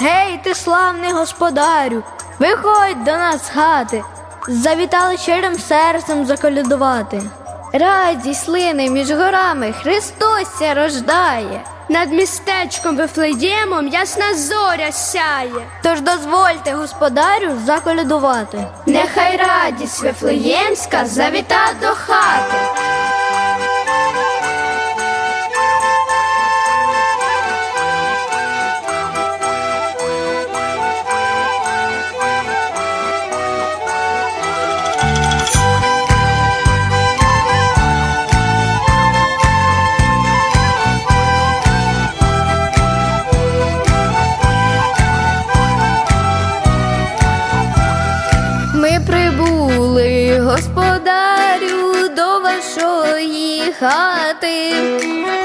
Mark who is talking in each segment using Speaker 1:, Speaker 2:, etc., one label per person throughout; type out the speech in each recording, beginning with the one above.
Speaker 1: Гей, ти славний господарю, виходь до нас з хати, завітали щирим серцем заколядувати. Радість лине між горами, Христос ся рождає.
Speaker 2: Над містечком Вифлеємом ясна зоря сяє.
Speaker 1: Тож дозвольте господарю заколядувати.
Speaker 2: Нехай радість Вифлеємська завіта до хати.
Speaker 1: Господарю, до вашої хати.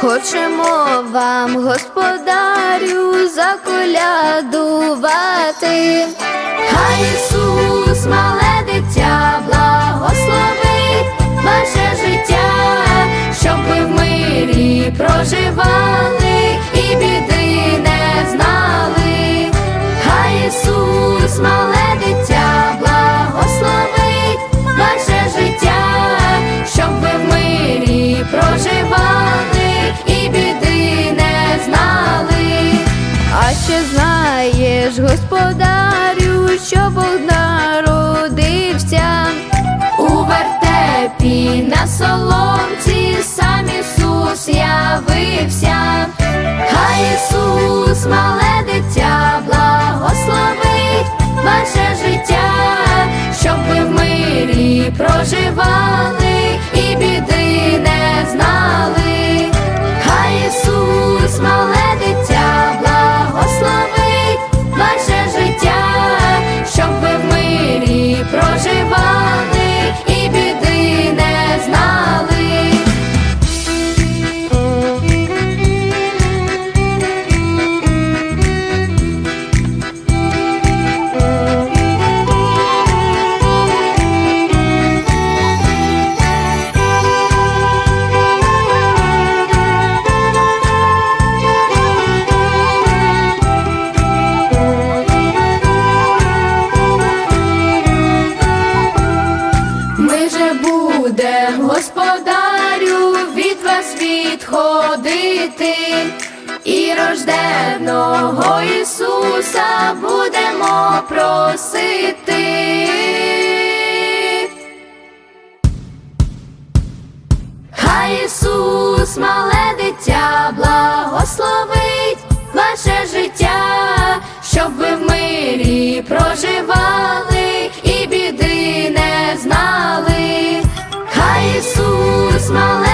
Speaker 1: Хочемо вам, господарю, заколядувати. Хай Ісус, мале Ще знаєш, господарю, що Бог народився у вертепі на соломці, сам Ісус явився. Хай Ісус, мале мирі відходити, і рожденого Ісуса будемо просити. Хай Ісус, мале дитя, благословить ваше життя, щоб ви в мирі проживали і біди не знали. Хай Ісус, мале